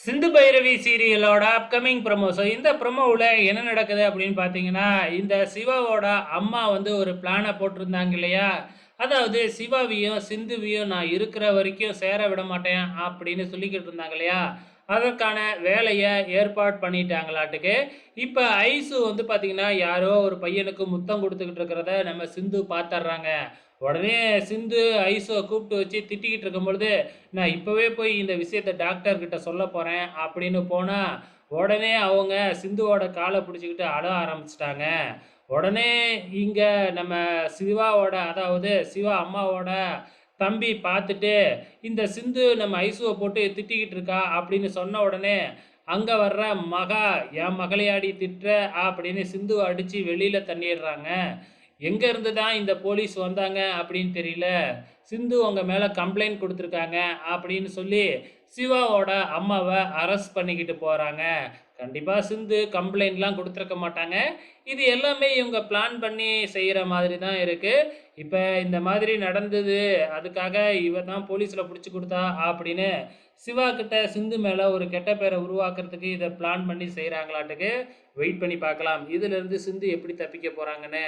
சிந்து பைரவி சீரியலோட upcoming promo so இந்த ப்ரொமோவில் என்ன நடக்குது அப்படின்னு பார்த்தீங்கன்னா இந்த சிவாவோட அம்மா வந்து ஒரு பிளானை போட்டிருந்தாங்க இல்லையா? அதாவது சிவாவையும் சிந்துவையும் நான் இருக்கிற வரைக்கும் சேர விட மாட்டேன் அப்படின்னு சொல்லிக்கிட்டு இருந்தாங்க இல்லையா அதற்கான வேலையை ஏற்பாடு பண்ணிட்டாங்களாட்டுக்கு. இப்போ ஐசு வந்து பார்த்தீங்கன்னா யாரோ ஒரு பையனுக்கு முத்தம் கொடுத்துக்கிட்டு இருக்கிறத நம்ம சிந்து பார்த்துட்றாங்க உடனே சிந்து ஐசுவை கூப்பிட்டு வச்சு திட்டிக்கிட்டு இருக்கும்பொழுது நான் இப்போவே போய் இந்த விஷயத்த டாக்டர்கிட்ட சொல்ல போகிறேன் அப்படின்னு போனால் உடனே அவங்க சிந்துவோட காலை பிடிச்சிக்கிட்டு அழ ஆரம்பிச்சிட்டாங்க. உடனே இங்கே நம்ம சிவாவோட அதாவது சிவா அம்மாவோட தம்பி பார்த்துட்டு இந்த சிந்து நம்ம ஐசுவை போட்டு திட்டிக்கிட்டு இருக்கா அப்படின்னு சொன்ன உடனே அங்கே வர்ற மகா என் மகளையாடி திட்டுற அப்படின்னு சிந்துவை அடித்து வெளியில் தண்ணிடுறாங்க எங்க இருந்து தான் இந்த போலீஸ் வந்தாங்க அப்படின்னு தெரியல. சிந்து உங்க மேல கம்ப்ளைண்ட் கொடுத்துருக்காங்க அப்படின்னு சொல்லி சிவாவோட அம்மாவை அரெஸ்ட் பண்ணிக்கிட்டு போகிறாங்க கண்டிப்பாக சிந்து கம்ப்ளைண்ட்லாம் கொடுத்துருக்க மாட்டாங்க. இது எல்லாமே இவங்க பிளான் பண்ணி செய்கிற மாதிரி தான் இருக்குது இப்போ இந்த மாதிரி நடந்தது அதுக்காக இவ தான் போலீஸில் பிடிச்சி கொடுத்தா அப்படின்னு சிவா கிட்ட சிந்து மேலே ஒரு கெட்ட பேரை உருவாக்குறதுக்கு இதை பிளான் பண்ணி செய்கிறாங்களாட்டுக்கு வெயிட் பண்ணி பார்க்கலாம். இதுலேருந்து சிந்து எப்படி தப்பிக்க போகிறாங்கன்னு